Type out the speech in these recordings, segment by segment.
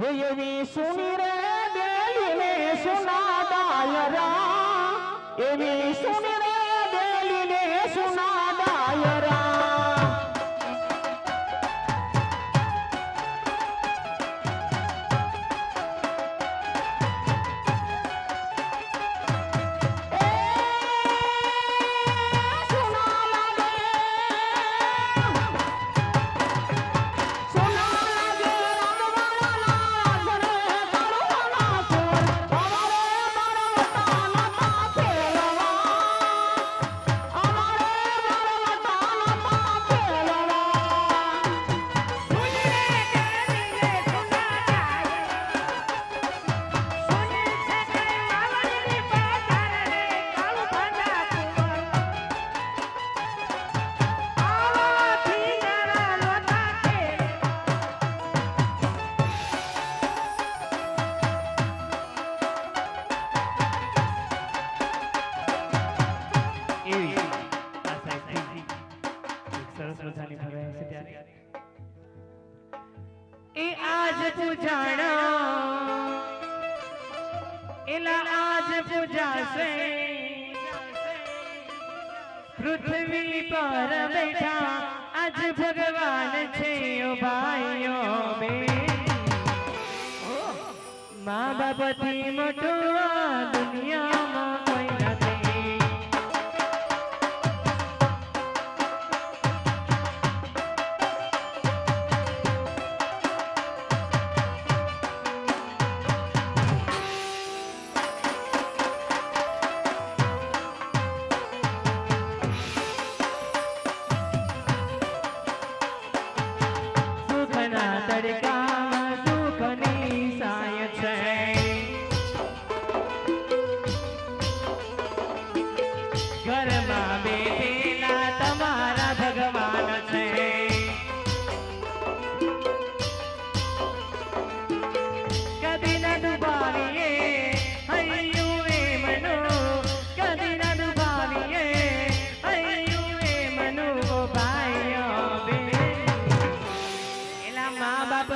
એવી સુની રે દેલીને સુના ડાયરા એવી સુની મજાની ભરાય છે ત્યારે. એ આજ પૂજાણા. એલા આજ પૂજાશે. પૃથ્વી પર બેઠા આજ ભગવાન છે ઓ ભાઈઓ બે. મા બાપથી મોટું આ તડકામાં સુખની સાય છે. ઘરમાં બેઠેલા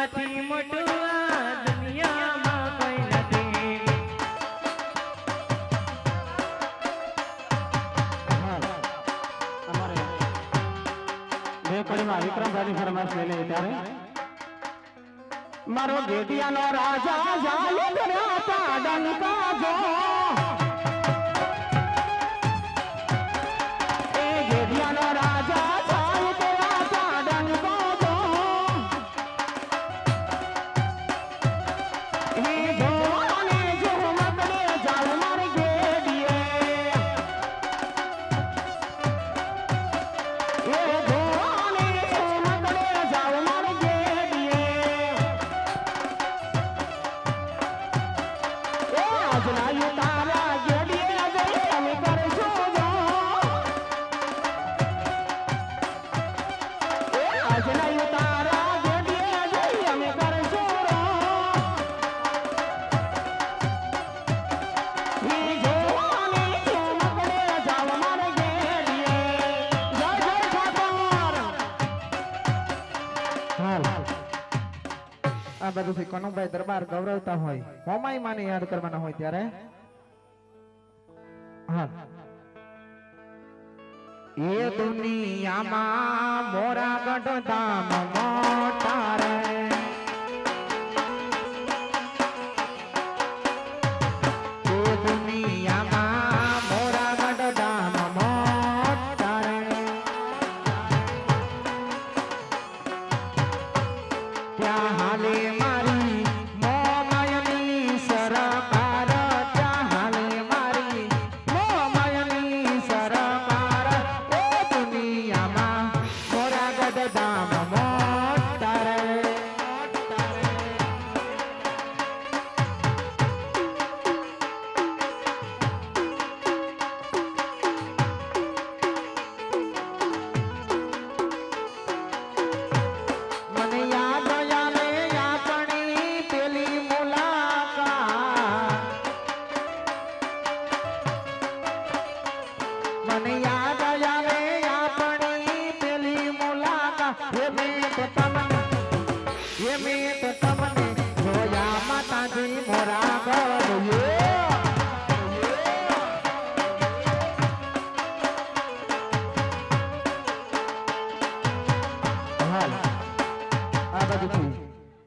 બાપથી મોટું દુનિયામાં કોઈ નથી. અમારે કડીમાં વિક્રમભાઈની ફરમાશ લઈ લઈએ ત્યારે. મારો ગેટિયાનો રાજા જાલી કર્યા તા ડંકા આજના યુ આ બધું થી કનુભાઈ દરબાર ગૌરવતા હોય હોમાઈ માને યાદ કરવાના હોય ત્યારે? હા. એ દુનિયામાં મોરા ગઢ Let me look at that.